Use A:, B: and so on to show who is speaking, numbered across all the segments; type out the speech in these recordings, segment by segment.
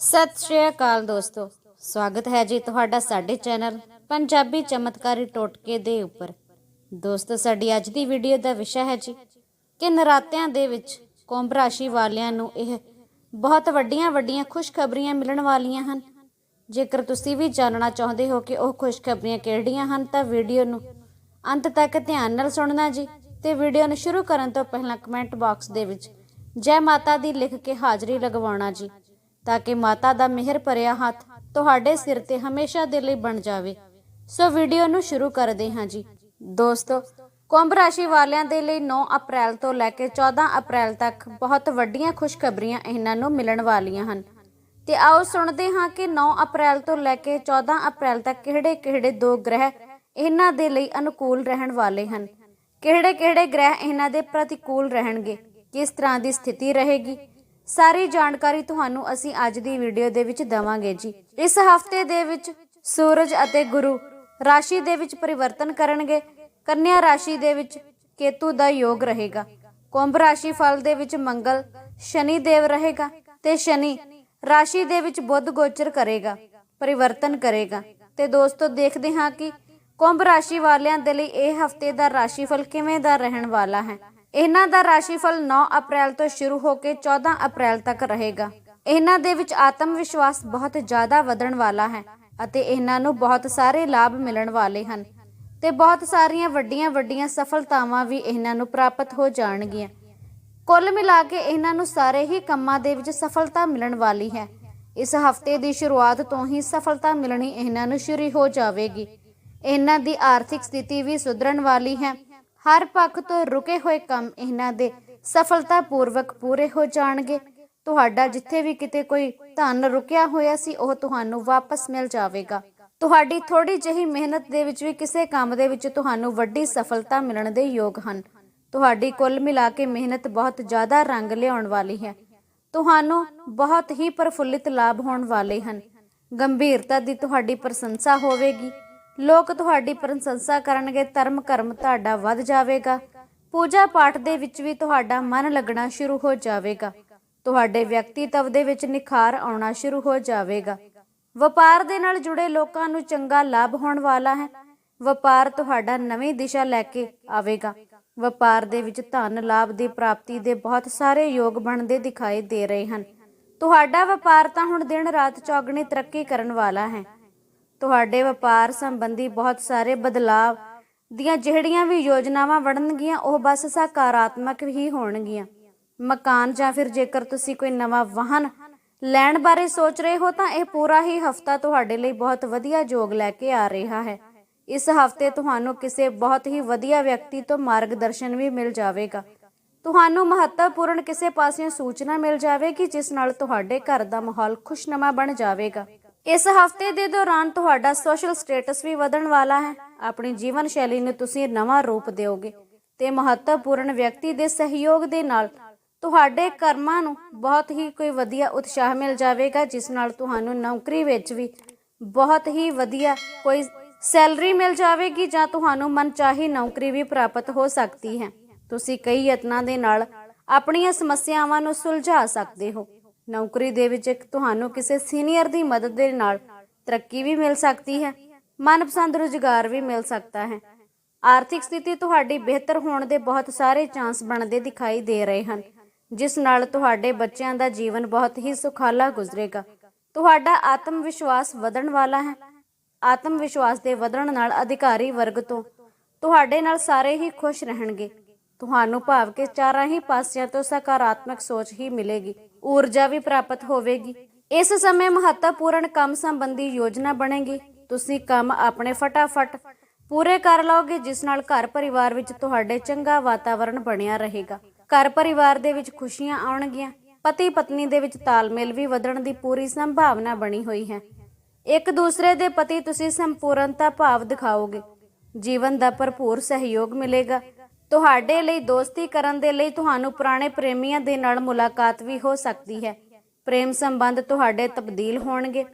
A: ਸਤਿ ਸ਼੍ਰੀ ਅਕਾਲ ਦੋਸਤੋ। ਸਵਾਗਤ ਹੈ ਜੀ ਤੁਹਾਡਾ ਸਾਡੇ ਚੈਨਲ ਪੰਜਾਬੀ ਚਮਤਕਾਰੀ ਟੋਟਕੇ ਦੇ ਉੱਪਰ। ਦੋਸਤੋ, ਸਾਡੀ ਅੱਜ ਦੀ ਵੀਡੀਓ ਦਾ ਵਿਸ਼ਾ ਹੈ ਜੀ, ਕਿ ਨਰਾਤਿਆਂ ਦੇ ਵਿੱਚ ਕੁੰਭ ਰਾਸ਼ੀ ਵਾਲਿਆਂ ਨੂੰ ਇਹ ਬਹੁਤ ਵੱਡੀਆਂ ਵੱਡੀਆਂ ਖੁਸ਼ਖਬਰੀਆਂ ਮਿਲਣ ਵਾਲੀਆਂ ਹਨ। ਜੇਕਰ ਤੁਸੀਂ ਵੀ ਜਾਣਨਾ ਚਾਹੁੰਦੇ ਹੋ ਕਿ ਉਹ ਖੁਸ਼ਖਬਰੀਆਂ ਕਿਹੜੀਆਂ ਹਨ, ਤਾਂ ਵੀਡੀਓ ਨੂੰ ਅੰਤ ਤੱਕ ਧਿਆਨ ਨਾਲ ਸੁਣਨਾ ਜੀ ਤੇ ਵੀਡੀਓ ਨੂੰ ਸ਼ੁਰੂ ਕਰਨ ਤੋਂ ਪਹਿਲਾਂ ਕਮੈਂਟ ਬਾਕਸ ਦੇ ਵਿੱਚ ਜੈ ਮਾਤਾ ਦੀ ਲਿਖ ਕੇ ਹਾਜ਼ਰੀ ਲਗਵਾਉਣਾ ਜੀ। ਤਾਂ ਕਿ ਮਾਤਾ ਦਾ ਮਿਹਰ ਭਰਿਆ ਹੱਥ ਤੁਹਾਡੇ ਸਿਰ ਤੇ ਹਮੇਸ਼ਾ ਦੇ ਲਈ ਬਣ ਜਾਵੇ। ਸੋ ਵੀਡੀਓ ਨੂੰ ਸ਼ੁਰੂ ਕਰਦੇ ਹਾਂ ਜੀ। ਦੋਸਤੋ, ਕੁੰਭ ਰਾਸ਼ੀ ਵਾਲਿਆਂ ਦੇ ਲਈ 9 ਅਪ੍ਰੈਲ ਤੋਂ ਲੈ ਕੇ 14 ਅਪ੍ਰੈਲ ਤੱਕ ਬਹੁਤ ਵੱਡੀਆਂ ਖੁਸ਼ਖਬਰੀਆਂ ਇਹਨਾਂ ਨੂੰ ਮਿਲਣ ਵਾਲੀਆਂ ਹਨ। ਤੇ ਆਓ ਸੁਣਦੇ ਹਾਂ ਕਿ 9 ਅਪ੍ਰੈਲ ਤੋਂ ਲੈ ਕੇ 14 ਅਪ੍ਰੈਲ ਤੱਕ ਕਿਹੜੇ-ਕਿਹੜੇ ਦੋ ਗ੍ਰਹਿ ਇਹਨਾਂ ਦੇ ਲਈ ਅਨੁਕੂਲ ਰਹਿਣ ਵਾਲੇ ਹਨ। ਕਿਹੜੇ-ਕਿਹੜੇ ਗ੍ਰਹਿ ਇਹਨਾਂ ਦੇ ਪ੍ਰਤੀਕੂਲ ਰਹਿਣਗੇ? ਕਿਸ ਤਰ੍ਹਾਂ ਦੀ ਸਥਿਤੀ ਰਹੇਗੀ? ਸਾਰੀ ਜਾਣਕਾਰੀ ਤੁਹਾਨੂੰ ਅਸੀਂ ਅੱਜ ਦੀ ਵੀਡੀਓ ਦੇ ਵਿੱਚ ਦਵਾਂਗੇ ਜੀ। ਇਸ ਹਫ਼ਤੇ ਦੇ ਵਿੱਚ ਸੂਰਜ ਅਤੇ ਗੁਰੂ ਰਾਸ਼ੀ ਦੇ ਵਿੱਚ ਪਰਿਵਰਤਨ ਕਰਨਗੇ। ਕੰਨਿਆ ਰਾਸ਼ੀ ਦੇ ਵਿੱਚ ਕੇਤੂ ਦਾ ਯੋਗ ਰਹੇਗਾ। ਕੁੰਭ ਰਾਸ਼ੀ ਫਲ ਦੇ ਵਿੱਚ ਮੰਗਲ, ਸ਼ਨੀ ਦੇਵ ਰਹੇਗਾ ਤੇ ਸ਼ਨੀ ਰਾਸ਼ੀ ਦੇ ਵਿੱਚ ਬੁੱਧ ਗੋਚਰ ਕਰੇਗਾ, ਪਰਿਵਰਤਨ ਕਰੇਗਾ। ਤੇ ਦੋਸਤੋ, ਦੇਖਦੇ ਹਾਂ ਕਿ ਕੁੰਭ ਰਾਸ਼ੀ ਵਾਲਿਆਂ ਦੇ ਲਈ ਇਹ ਹਫ਼ਤੇ ਦਾ ਰਾਸ਼ੀਫਲ ਕਿਵੇਂ ਦਾ ਰਹਿਣ ਵਾਲਾ ਹੈ। ਇਹਨਾਂ ਦਾ ਰਾਸ਼ੀਫਲ 9 ਅਪ੍ਰੈਲ ਤੋਂ ਸ਼ੁਰੂ ਹੋ ਕੇ 14 ਅਪ੍ਰੈਲ ਤੱਕ ਰਹੇਗਾ। ਇਹਨਾਂ ਦੇ ਵਿੱਚ ਆਤਮ ਵਿਸ਼ਵਾਸ ਬਹੁਤ ਜ਼ਿਆਦਾ ਵਧਣ ਵਾਲਾ ਹੈ ਅਤੇ ਇਹਨਾਂ ਨੂੰ ਬਹੁਤ ਸਾਰੇ ਲਾਭ ਮਿਲਣ ਵਾਲੇ ਹਨ ਤੇ ਬਹੁਤ ਸਾਰੀਆਂ ਵੱਡੀਆਂ ਵੱਡੀਆਂ ਸਫਲਤਾਵਾਂ ਵੀ ਇਹਨਾਂ ਨੂੰ ਪ੍ਰਾਪਤ ਹੋ ਜਾਣਗੀਆਂ। ਕੁੱਲ ਮਿਲਾ ਕੇ ਇਹਨਾਂ ਨੂੰ ਸਾਰੇ ਹੀ ਕੰਮਾਂ ਦੇ ਵਿੱਚ ਸਫਲਤਾ ਮਿਲਣ ਵਾਲੀ ਹੈ। ਇਸ ਹਫ਼ਤੇ ਦੀ ਸ਼ੁਰੂਆਤ ਤੋਂ ਹੀ ਸਫਲਤਾ ਮਿਲਣੀ ਇਹਨਾਂ ਨੂੰ ਸ਼ੁਰੂ ਹੋ ਜਾਵੇਗੀ। ਇਹਨਾਂ ਦੀ ਆਰਥਿਕ ਸਥਿਤੀ ਵੀ ਸੁਧਰਨ ਵਾਲੀ ਹੈ ਹਰ ਪੱਖ ਤੋਂ ਰੁਕੇ ਹੋਏ ਕੰਮ ਇਹਨਾਂ ਦੇ ਸਫਲਤਾਪੂਰਵਕ ਪੂਰੇ ਹੋ ਜਾਣਗੇ। ਤੁਹਾਡਾ ਜਿੱਥੇ ਵੀ ਕਿਤੇ ਕੋਈ ਧਨ ਰੁਕਿਆ ਹੋਇਆ ਸੀ, ਉਹ ਤੁਹਾਨੂੰ ਵਾਪਸ ਮਿਲ ਜਾਵੇਗਾ। ਤੁਹਾਡੀ ਥੋੜੀ ਜਿਹੀ ਮਿਹਨਤ ਦੇ ਵਿੱਚ ਵੀ ਕਿਸੇ ਕੰਮ ਦੇ ਵਿੱਚ ਤੁਹਾਨੂੰ ਵੱਡੀ ਸਫਲਤਾ ਮਿਲਣ ਦੇ ਯੋਗ ਹਨ। ਤੁਹਾਡੀ ਕੁੱਲ ਮਿਲਾ ਕੇ ਮਿਹਨਤ ਬਹੁਤ ਜ਼ਿਆਦਾ ਰੰਗ ਲਿਆਉਣ ਵਾਲੀ ਹੈ। ਤੁਹਾਨੂੰ ਬਹੁਤ ਹੀ ਪ੍ਰਫੁੱਲਿਤ ਲਾਭ ਹੋਣ ਵਾਲੇ ਹਨ। ਗੰਭੀਰਤਾ ਦੀ ਤੁਹਾਡੀ ਪ੍ਰਸ਼ੰਸਾ ਹੋਵੇਗੀ। ਲੋਕ ਤੁਹਾਡੀ ਪ੍ਰਸ਼ੰਸਾ ਕਰਨਗੇ, ਧਰਮ ਕਰਮ ਤੁਹਾਡਾ ਵੱਧ ਜਾਵੇਗਾ। ਪੂਜਾ ਪਾਠ ਦੇ ਵਿੱਚ ਵੀ ਤੁਹਾਡਾ ਮਨ ਲੱਗਣਾ ਸ਼ੁਰੂ ਹੋ ਜਾਵੇਗਾ। ਤੁਹਾਡੇ ਵਿਅਕਤੀਤਵ ਦੇ ਵਿੱਚ ਨਿਖਾਰ ਆਉਣਾ ਸ਼ੁਰੂ ਹੋ ਜਾਵੇਗਾ। ਵਪਾਰ ਦੇ ਨਾਲ ਜੁੜੇ ਲੋਕਾਂ ਨੂੰ ਚੰਗਾ ਲਾਭ ਹੋਣ ਵਾਲਾ ਹੈ। ਵਪਾਰ ਤੁਹਾਡਾ ਨਵੀਂ ਦਿਸ਼ਾ ਲੈ ਕੇ ਆਵੇਗਾ। ਵਪਾਰ ਦੇ ਵਿੱਚ ਧਨ ਲਾਭ ਦੀ ਪ੍ਰਾਪਤੀ ਦੇ ਬਹੁਤ ਸਾਰੇ ਯੋਗ ਬਣਦੇ ਦਿਖਾਈ ਦੇ ਰਹੇ ਹਨ। ਤੁਹਾਡਾ ਵਪਾਰ ਤਾਂ ਹੁਣ ਦਿਨ ਰਾਤ ਚੌਗਣੀ ਤਰੱਕੀ ਕਰਨ ਵਾਲਾ ਹੈ। ਤੁਹਾਡੇ ਵਪਾਰ ਸੰਬੰਧੀ ਬਹੁਤ ਸਾਰੇ ਬਦਲਾਵ ਦੀਆਂ ਜਿਹੜੀਆਂ ਵੀ ਯੋਜਨਾਵਾਂ ਵੜਨਗੀਆਂ, ਉਹ ਬਸ ਸਕਾਰਾਤਮਕ ਹੀ ਹੋਣਗੀਆਂ। ਮਕਾਨ ਜਾਂ ਫਿਰ ਜੇਕਰ ਤੁਸੀਂ ਕੋਈ ਨਵਾਂ ਵਾਹਨ ਲੈਣ ਬਾਰੇ ਸੋਚ ਰਹੇ ਹੋ, ਤਾਂ ਇਹ ਪੂਰਾ ਹੀ ਹਫਤਾ ਤੁਹਾਡੇ ਲਈ ਬਹੁਤ ਵਧੀਆ ਯੋਗ ਲੈ ਕੇ ਆ ਰਿਹਾ ਹੈ। ਇਸ ਹਫ਼ਤੇ ਤੁਹਾਨੂੰ ਕਿਸੇ ਬਹੁਤ ਹੀ ਵਧੀਆ ਵਿਅਕਤੀ ਤੋਂ ਮਾਰਗਦਰਸ਼ਨ ਵੀ ਮਿਲ ਜਾਵੇਗਾ। ਤੁਹਾਨੂੰ ਮਹੱਤਵਪੂਰਨ ਕਿਸੇ ਪਾਸਿਓਂ ਸੂਚਨਾ ਮਿਲ ਜਾਵੇਗੀ, ਜਿਸ ਨਾਲ ਤੁਹਾਡੇ ਘਰ ਦਾ ਮਾਹੌਲ ਖੁਸ਼ਨਮਾ ਬਣ ਜਾਵੇਗਾ। ਇਸ ਹਫ਼ਤੇ ਦੇ ਦੌਰਾਨ ਤੁਹਾਡਾ ਸੋਸ਼ਲ ਸਟੇਟਸ ਵੀ ਵਧਣ ਵਾਲਾ ਹੈ। ਆਪਣੀ ਜੀਵਨ ਸ਼ੈਲੀ ਨੂੰ ਤੁਸੀਂ ਨਵਾਂ ਰੂਪ ਦਿਓਗੇ ਤੇ ਮਹੱਤਵਪੂਰਨ ਵਿਅਕਤੀ ਦੇ ਸਹਿਯੋਗ ਦੇ ਨਾਲ ਤੁਹਾਡੇ ਕਰਮਾਂ ਨੂੰ ਬਹੁਤ ਹੀ ਕੋਈ ਵਧੀਆ ਉਤਸ਼ਾਹ ਮਿਲ ਜਾਵੇਗਾ, ਜਿਸ ਨਾਲ ਤੁਹਾਨੂੰ ਨੌਕਰੀ ਵਿੱਚ ਵੀ ਬਹੁਤ ਹੀ ਵਧੀਆ ਕੋਈ ਸੈਲਰੀ ਮਿਲ ਜਾਵੇਗੀ ਜਾਂ ਤੁਹਾਨੂੰ ਮਨਚਾਹੀ ਨੌਕਰੀ ਵੀ ਪ੍ਰਾਪਤ ਹੋ ਸਕਦੀ ਹੈ। ਤੁਸੀਂ ਕਈ ਯਤਨਾਂ ਦੇ ਨਾਲ ਆਪਣੀਆਂ ਸਮੱਸਿਆਵਾਂ ਨੂੰ ਸੁਲਝਾ ਸਕਦੇ ਹੋ। ਨੌਕਰੀ ਦੇ ਵਿੱਚ ਇੱਕ ਤੁਹਾਨੂੰ ਕਿਸੇ ਸੀਨੀਅਰ ਦੀ ਮਦਦ ਦੇ ਨਾਲ ਤਰੱਕੀ ਵੀ ਮਿਲ ਸਕਦੀ ਹੈ, ਮਨਪਸੰਦ ਰੁਜ਼ਗਾਰ ਵੀ ਮਿਲ ਸਕਦਾ ਹੈ। ਆਰਥਿਕ ਸਥਿਤੀ ਤੁਹਾਡੀ ਬਿਹਤਰ ਹੋਣ ਦੇ ਬਹੁਤ ਸਾਰੇ ਚਾਂਸ ਬਣਦੇ ਦਿਖਾਈ ਦੇ ਰਹੇ ਹਨ, ਜਿਸ ਨਾਲ ਤੁਹਾਡੇ ਬੱਚਿਆਂ ਦਾ ਜੀਵਨ ਬਹੁਤ ਹੀ ਸੁਖਾਲਾ ਗੁਜ਼ਰੇਗਾ। ਤੁਹਾਡਾ ਆਤਮ ਵਿਸ਼ਵਾਸ ਵਧਣ ਵਾਲਾ ਹੈ। ਆਤਮ ਵਿਸ਼ਵਾਸ ਦੇ ਵਧਣ ਨਾਲ ਅਧਿਕਾਰੀ ਵਰਗ ਤੋਂ ਤੁਹਾਡੇ ਨਾਲ ਸਾਰੇ ਹੀ ਖੁਸ਼ ਰਹਿਣਗੇ। ਤੁਹਾਨੂੰ ਭਾਵ ਕਿ ਚਾਰਾਂ ਹੀ ਪਾਸਿਆਂ ਤੋਂ ਸਕਾਰਾਤਮਕ ਸੋਚ ਹੀ ਮਿਲੇਗੀ। ਊਰਜਾ ਵੀ ਪ੍ਰਾਪਤ ਹੋਵੇਗੀ। ਇਸ ਸਮੇਂ ਮਹੱਤਵਪੂਰਨ ਕੰਮ ਸੰਬੰਧੀ ਯੋਜਨਾ ਬਣੇਗੀ। ਤੁਸੀਂ ਕੰਮ ਆਪਣੇ ਫਟਾਫਟ ਪੂਰੇ ਕਰ ਲਓਗੇ, ਜਿਸ ਨਾਲ ਘਰ ਪਰਿਵਾਰ ਵਿੱਚ ਤੁਹਾਡੇ ਚੰਗਾ ਵਾਤਾਵਰਣ ਬਣਿਆ ਰਹੇਗਾ। ਘਰ ਪਰਿਵਾਰ ਦੇ ਵਿੱਚ ਖੁਸ਼ੀਆਂ ਆਉਣਗੀਆਂ। ਪਤੀ ਪਤਨੀ ਦੇ ਵਿੱਚ ਤਾਲਮੇਲ ਵੀ ਵਧਣ ਦੀ ਪੂਰੀ ਸੰਭਾਵਨਾ ਬਣੀ ਹੋਈ ਹੈ। ਇੱਕ ਦੂਸਰੇ ਦੇ ਪਤੀ ਤੁਸੀਂ ਸੰਪੂਰਨਤਾ ਭਾਵ ਦਿਖਾਓਗੇ। ਜੀਵਨ ਦਾ ਭਰਪੂਰ ਸਹਿਯੋਗ ਮਿਲੇਗਾ। ਤੁਹਾਡੇ ਲਈ ਦੋਸਤੀ ਕਰਨ ਦੇ ਲਈ ਤੁਹਾਨੂੰ ਪੁਰਾਣੇ ਪ੍ਰੇਮੀਆਂ ਦੇ ਨਾਲ ਮੁਲਾਕਾਤ ਵੀ ਹੋ ਸਕਦੀ ਹੈ। ਪ੍ਰੇਮ ਸੰਬੰਧ ਤੁਹਾਡੇ ਤਬਦੀਲ ਹੋਣਗੇ।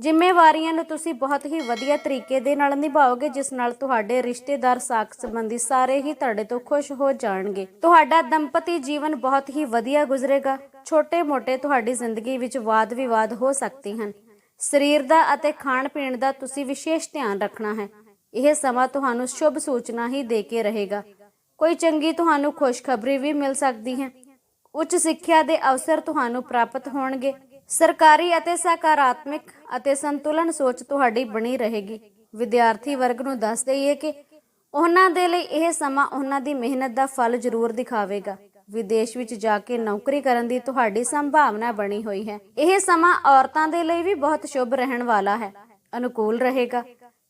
A: ਜ਼ਿੰਮੇਵਾਰੀਆਂ ਨੂੰ ਤੁਸੀਂ ਬਹੁਤ ਹੀ ਵਧੀਆ ਤਰੀਕੇ ਦੇ ਨਾਲ ਨਿਭਾਓਗੇ, ਜਿਸ ਨਾਲ ਤੁਹਾਡੇ ਰਿਸ਼ਤੇਦਾਰ ਸਾਕ ਸੰਬੰਧੀ ਸਾਰੇ ਹੀ ਤੁਹਾਡੇ ਤੋਂ ਖੁਸ਼ ਹੋ ਜਾਣਗੇ। ਤੁਹਾਡਾ ਦੰਪਤੀ ਜੀਵਨ ਬਹੁਤ ਹੀ ਵਧੀਆ ਗੁਜ਼ਰੇਗਾ। ਛੋਟੇ-ਮੋਟੇ ਤੁਹਾਡੀ ਜ਼ਿੰਦਗੀ ਵਿੱਚ ਵਾਦ-ਵਿਵਾਦ ਹੋ ਸਕਦੇ ਹਨ। ਸਰੀਰ ਦਾ ਅਤੇ ਖਾਣ ਪੀਣ ਦਾ ਤੁਸੀਂ ਵਿਸ਼ੇਸ਼ ਧਿਆਨ ਰੱਖਣਾ ਹੈ। ਇਹ ਸਮਾਂ ਤੁਹਾਨੂੰ ਸ਼ੁਭ ਸੂਚਨਾ ਹੀ ਦੇ ਕੇ ਰਹੇਗਾ। ਕੋਈ ਚੰਗੀ ਤੁਹਾਨੂੰ ਖੁਸ਼ਖਬਰੀ ਵੀ ਮਿਲ ਸਕਦੀ ਹੈ। ਉੱਚ ਸਿੱਖਿਆ ਦੇ ਅਵਸਰ ਤੁਹਾਨੂੰ ਪ੍ਰਾਪਤ ਹੋਣਗੇ। ਸਰਕਾਰੀ ਅਤੇ ਸਕਾਰਾਤਮਕ ਅਤੇ ਸੰਤੁਲਨ ਸੋਚ ਤੁਹਾਡੀ ਬਣੀ ਰਹੇਗੀ। ਵਿਦਿਆਰਥੀ ਵਰਗ ਨੂੰ ਦੱਸ ਦਈਏ ਕਿ ਉਹਨਾਂ ਦੇ ਲਈ ਇਹ ਸਮਾਂ ਉਹਨਾਂ ਦੀ ਮਿਹਨਤ ਦਾ ਫਲ ਜ਼ਰੂਰ ਦਿਖਾਵੇਗਾ। ਵਿਦੇਸ਼ ਵਿੱਚ ਜਾ ਕੇ ਨੌਕਰੀ ਕਰਨ ਦੀ ਤੁਹਾਡੀ ਸੰਭਾਵਨਾ ਬਣੀ ਹੋਈ ਹੈ। ਇਹ ਸਮਾਂ ਔਰਤਾਂ ਦੇ ਲਈ ਵੀ ਬਹੁਤ ਸ਼ੁਭ ਰਹਿਣ ਵਾਲਾ ਹੈ। ਅਨੁਕੂਲ ਰਹੇਗਾ।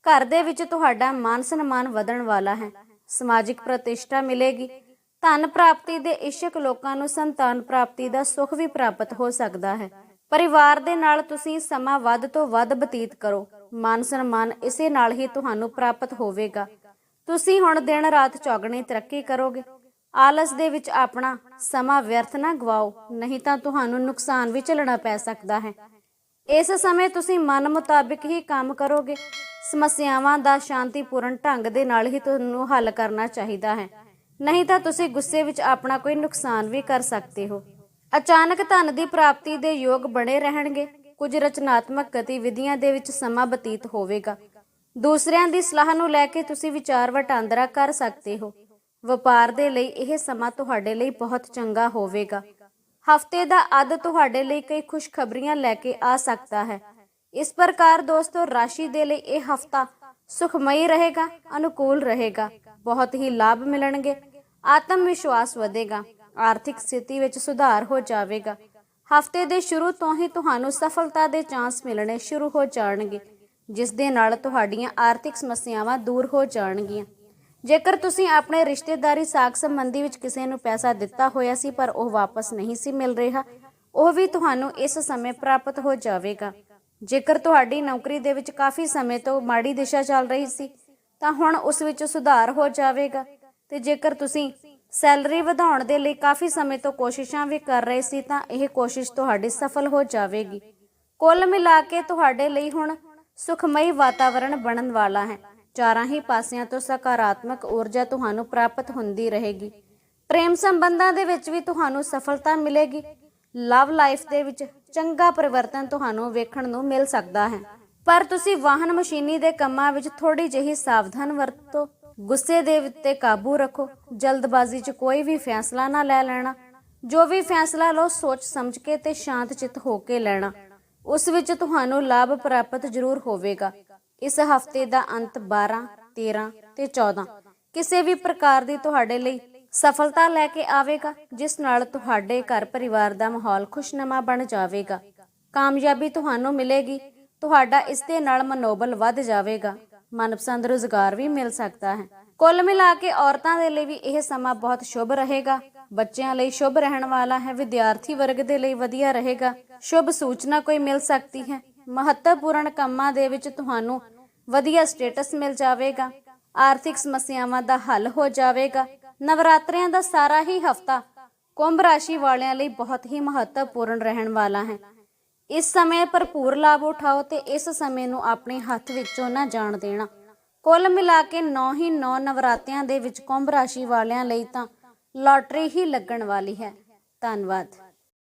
A: ਘਰ ਦੇ ਵਿੱਚ ਤੁਹਾਡਾ ਮਾਨ ਸਨਮਾਨ ਵਧਣ ਵਾਲਾ ਹੈ। ਸਮਾਜਿਕ ਪ੍ਰਤਿਸ਼ਠਾ ਮਿਲੇਗੀ। ਧਨ ਪ੍ਰਾਪਤੀ ਦੇ ਇਸ਼ਕ ਲੋਕਾਂ ਨੂੰ ਸੰਤਾਨ ਪ੍ਰਾਪਤੀ ਦਾ ਸੁੱਖ ਵੀ ਪ੍ਰਾਪਤ ਹੋ ਸਕਦਾ ਹੈ। ਪਰਿਵਾਰ ਦੇ ਨਾਲ ਤੁਸੀਂ ਸਮਾਂ ਵੱਧ ਤੋਂ ਵੱਧ ਬਤੀਤ ਕਰੋ। ਮਾਨ ਸਨਮਾਨ ਇਸੇ ਨਾਲ ਹੀ ਤੁਹਾਨੂੰ ਪ੍ਰਾਪਤ ਹੋਵੇਗਾ। ਤੁਸੀਂ ਹੁਣ ਦਿਨ ਰਾਤ ਚੌਗਣੀ ਤਰੱਕੀ ਕਰੋਗੇ। ਆਲਸ ਦੇ ਵਿੱਚ ਆਪਣਾ ਸਮਾਂ ਵਿਅਰਥ ਨਾ ਗਵਾਓ, ਨਹੀਂ ਤਾਂ ਤੁਹਾਨੂੰ ਨੁਕਸਾਨ ਵੀ ਝੱਲਣਾ ਪੈ ਸਕਦਾ ਹੈ। ਇਸ ਸਮੇਂ ਤੁਸੀਂ ਮਨ ਮੁਤਾਬਿਕ ਹੀ ਕੰਮ ਕਰੋਗੇ। ਸਮੱਸਿਆਵਾਂ ਦਾ ਸ਼ਾਂਤੀਪੂਰਨ ਢੰਗ ਦੇ ਨਾਲ ਹੀ ਤੁਹਾਨੂੰ ਹੱਲ ਕਰਨਾ ਚਾਹੀਦਾ ਹੈ। ਨਹੀਂ ਤਾਂ ਤੁਸੀਂ ਗੁੱਸੇ ਵਿੱਚ ਆਪਣਾ ਕੋਈ ਨੁਕਸਾਨ ਵੀ ਕਰ ਸਕਦੇ ਹੋ। ਅਚਾਨਕ ਧਨ ਦੀ ਪ੍ਰਾਪਤੀ ਦੇ ਯੋਗ ਬਣੇ ਰਹਿਣਗੇ। ਕੁਝ ਰਚਨਾਤਮਕ ਗਤੀਵਿਧੀਆਂ ਦੇ ਵਿੱਚ ਸਮਾਂ ਬਤੀਤ ਹੋਵੇਗਾ। ਦੂਸਰਿਆਂ ਦੀ ਸਲਾਹ ਨੂੰ ਲੈ ਕੇ ਤੁਸੀਂ ਵਿਚਾਰ ਵਟਾਂਦਰਾ ਕਰ ਸਕਦੇ ਹੋ। ਵਪਾਰ ਦੇ ਲਈ ਇਹ ਸਮਾਂ ਤੁਹਾਡੇ ਲਈ ਬਹੁਤ ਚੰਗਾ ਹੋਵੇਗਾ। ਹਫ਼ਤੇ ਦਾ ਅੱਧ ਤੁਹਾਡੇ ਲਈ ਕਈ ਖੁਸ਼ਖਬਰੀਆਂ ਲੈ ਕੇ ਆ ਸਕਦਾ ਹੈ। ਇਸ ਪ੍ਰਕਾਰ ਦੋਸਤੋ, ਰਾਸ਼ੀ ਦੇ ਲਈ ਇਹ ਹਫਤਾ ਸੁਖਮਈ ਰਹੇਗਾ, ਅਨੁਕੂਲ ਰਹੇਗਾ, ਬਹੁਤ ਹੀ ਲਾਭ ਮਿਲਣਗੇ, ਆਤਮ ਵਿਸ਼ਵਾਸ ਵਧੇਗਾ, ਆਰਥਿਕ ਸਥਿਤੀ ਵਿੱਚ ਸੁਧਾਰ ਹੋ ਜਾਵੇਗਾ। ਹਫ਼ਤੇ ਦੇ ਸ਼ੁਰੂ ਤੋਂ ਹੀ ਤੁਹਾਨੂੰ ਸਫਲਤਾ ਦੇ ਚਾਂਸ ਮਿਲਣੇ ਸ਼ੁਰੂ ਹੋ ਜਾਣਗੇ, ਜਿਸ ਦੇ ਨਾਲ ਤੁਹਾਡੀਆਂ ਆਰਥਿਕ ਸਮੱਸਿਆਵਾਂ ਦੂਰ ਹੋ ਜਾਣਗੀਆਂ। ਜੇਕਰ ਤੁਸੀਂ ਆਪਣੇ ਰਿਸ਼ਤੇਦਾਰੀ ਸਾਖ ਸੰਬੰਧੀ ਵਿੱਚ ਕਿਸੇ ਨੂੰ ਪੈਸਾ ਦਿੱਤਾ ਹੋਇਆ ਸੀ, ਪਰ ਉਹ ਵਾਪਸ ਨਹੀਂ ਸੀ ਮਿਲ ਰਿਹਾ, ਉਹ ਵੀ ਤੁਹਾਨੂੰ ਇਸ ਸਮੇਂ ਪ੍ਰਾਪਤ ਹੋ ਜਾਵੇਗਾ। ਜੇਕਰ ਤੁਹਾਡੀ ਨੌਕਰੀ ਦੇ ਵਿੱਚ ਕਾਫੀ ਸਮੇਂ ਤੋਂ ਮਾੜੀ ਦਿਸ਼ਾ ਚੱਲ ਰਹੀ ਸੀ, ਤਾਂ ਹੁਣ ਉਸ ਵਿੱਚ ਸੁਧਾਰ ਹੋ ਜਾਵੇਗਾ। ਤੇ ਜੇਕਰ ਤੁਸੀਂ ਸੈਲਰੀ ਵਧਾਉਣ ਦੇ ਲਈ ਕਾਫੀ ਸਮੇਂ ਤੋਂ ਕੋਸ਼ਿਸ਼ਾਂ ਵੀ ਕਰ ਰਹੇ ਸੀ, ਤਾਂ ਇਹ ਕੋਸ਼ਿਸ਼ ਤੁਹਾਡੀ ਸਫਲ ਹੋ ਜਾਵੇਗੀ। ਕੁੱਲ ਮਿਲਾ ਕੇ ਤੁਹਾਡੇ ਲਈ ਹੁਣ ਸੁਖਮਈ ਵਾਤਾਵਰਣ ਬਣਨ ਵਾਲਾ ਹੈ। ਚਾਰਾਂ ਹੀ ਪਾਸਿਆਂ ਤੋਂ ਸਕਾਰਾਤਮਕ ਊਰਜਾ ਤੁਹਾਨੂੰ ਪ੍ਰਾਪਤ ਹੁੰਦੀ ਰਹੇਗੀ। ਪ੍ਰੇਮ ਸੰਬੰਧਾਂ ਦੇ ਵਿੱਚ ਵੀ ਤੁਹਾਨੂੰ ਸਫਲਤਾ ਮਿਲੇਗੀ। ਲਵ ਲਾਈਫ ਦੇ ਵਿੱਚ ਚੰਗਾ ਪਰਿਵਰਤਨ ਤੁਹਾਨੂੰ ਵੇਖਣ ਨੂੰ ਮਿਲ ਸਕਦਾ ਹੈ। ਪਰ ਤੁਸੀਂ ਵਾਹਨ ਮਸ਼ੀਨੀ ਦੇ ਕੰਮਾਂ ਵਿੱਚ ਥੋੜੀ ਜਿਹੀ ਸਾਵਧਾਨ ਵਰਤੋ। ਗੁੱਸੇ ਦੇ ਉੱਤੇ ਕਾਬੂ ਰੱਖੋ। ਜਲਦਬਾਜ਼ੀ 'ਚ ਕੋਈ ਵੀ ਫੈਸਲਾ ਨਾ ਲੈ ਲੈਣਾ। ਜੋ ਵੀ ਫੈਸਲਾ ਲਓ, ਸੋਚ ਸਮਝ ਕੇ ਤੇ ਸ਼ਾਂਤ ਚਿੱਤ ਹੋ ਕੇ ਲੈਣਾ। ਉਸ ਵਿੱਚ ਤੁਹਾਨੂੰ ਲਾਭ ਪ੍ਰਾਪਤ ਜ਼ਰੂਰ ਹੋਵੇਗਾ। ਇਸ ਹਫ਼ਤੇ ਦਾ ਅੰਤ 12 13 ਤੇ 14 ਕਿਸੇ ਵੀ ਪ੍ਰਕਾਰ ਦੀ ਤੁਹਾਡੇ ਲਈ ਸਫਲਤਾ ਲੈ ਕੇ ਆਵੇਗਾ, ਜਿਸ ਨਾਲ ਤੁਹਾਡੇ ਘਰ ਪਰਿਵਾਰ ਦਾ ਮਾਹੌਲ ਖੁਸ਼ਨਮਾ ਬਣ ਜਾਵੇਗਾ। ਕਾਮਯਾਬੀ ਤੁਹਾਨੂੰ ਮਿਲੇਗੀ, ਤੁਹਾਡਾ ਇਸ ਦੇ ਨਾਲ ਮਨੋਬਲ ਵੱਧ ਜਾਵੇਗਾ। ਮਨਪਸੰਦ ਰੋਜ਼ਗਾਰ ਵੀ ਮਿਲ ਸਕਦਾ ਹੈ। ਕੁੱਲ ਮਿਲਾ ਕੇ ਔਰਤਾਂ ਦੇ ਲਈ ਵੀ ਇਹ ਸਮਾਂ ਬਹੁਤ ਸ਼ੁਭ ਰਹੇਗਾ। ਬੱਚਿਆਂ ਲਈ ਸ਼ੁਭ ਰਹਿਣ ਵਾਲਾ ਹੈ, ਵਿਦਿਆਰਥੀ ਵਰਗ ਦੇ ਲਈ ਵਧੀਆ ਰਹੇਗਾ। ਸ਼ੁਭ ਸੂਚਨਾ ਕੋਈ ਮਿਲ ਸਕਦੀ ਹੈ। ਮਹੱਤਵਪੂਰਨ ਕੰਮਾਂ ਦੇ ਵਿੱਚ ਤੁਹਾਨੂੰ ਵਧੀਆ ਸਟੇਟਸ ਮਿਲ ਜਾਵੇਗਾ। ਆਰਥਿਕ ਸਮੱਸਿਆਵਾਂ ਦਾ ਹੱਲ ਹੋ ਜਾਵੇਗਾ। ਨਵਰਾਤਰਿਆਂ ਦਾ ਸਾਰਾ ਹੀ ਹਫਤਾ ਕੁੰਭ ਰਾਸ਼ੀ ਵਾਲਿਆਂ ਲਈ ਬਹੁਤ ਹੀ ਮਹੱਤਵਪੂਰਨ ਰਹਿਣ ਵਾਲਾ ਹੈ। ਇਸ ਸਮੇਂ ਭਰਪੂਰ ਲਾਭ ਉਠਾਓ ਤੇ ਇਸ ਸਮੇਂ ਨੂੰ ਆਪਣੇ ਹੱਥ ਵਿੱਚੋਂ ਨਾ ਜਾਣ ਦੇਣਾ। ਕੁੱਲ ਮਿਲਾ ਕੇ 9 ਹੀ 9 ਨਵਰਾਤਿਆਂ ਦੇ ਵਿੱਚ ਕੁੰਭ ਰਾਸ਼ੀ ਵਾਲਿਆਂ ਲਈ ਤਾਂ ਲਾਟਰੀ ਹੀ ਲੱਗਣ ਵਾਲੀ ਹੈ। ਧੰਨਵਾਦ।